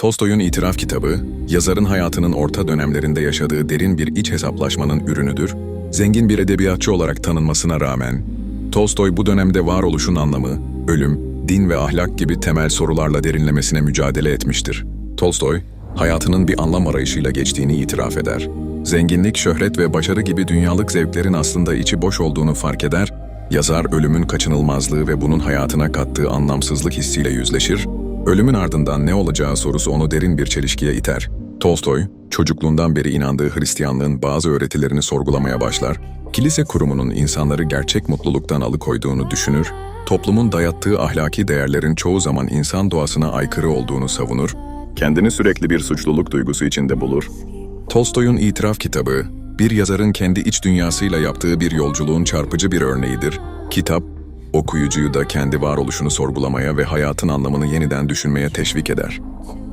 Tolstoy'un İtiraf kitabı, yazarın hayatının orta dönemlerinde yaşadığı derin bir iç hesaplaşmanın ürünüdür. Zengin bir edebiyatçı olarak tanınmasına rağmen, Tolstoy bu dönemde varoluşun anlamı, ölüm, din ve ahlak gibi temel sorularla derinlemesine mücadele etmiştir. Tolstoy, hayatının bir anlam arayışıyla geçtiğini itiraf eder. Zenginlik, şöhret ve başarı gibi dünyalık zevklerin aslında içi boş olduğunu fark eder, yazar ölümün kaçınılmazlığı ve bunun hayatına kattığı anlamsızlık hissiyle yüzleşir, ölümün ardından ne olacağı sorusu onu derin bir çelişkiye iter. Tolstoy, çocukluğundan beri inandığı Hristiyanlığın bazı öğretilerini sorgulamaya başlar, kilise kurumunun insanları gerçek mutluluktan alıkoyduğunu düşünür, toplumun dayattığı ahlaki değerlerin çoğu zaman insan doğasına aykırı olduğunu savunur, kendini sürekli bir suçluluk duygusu içinde bulur. Tolstoy'un İtiraf kitabı, bir yazarın kendi iç dünyasıyla yaptığı bir yolculuğun çarpıcı bir örneğidir. Kitap, okuyucuyu da kendi varoluşunu sorgulamaya ve hayatın anlamını yeniden düşünmeye teşvik eder.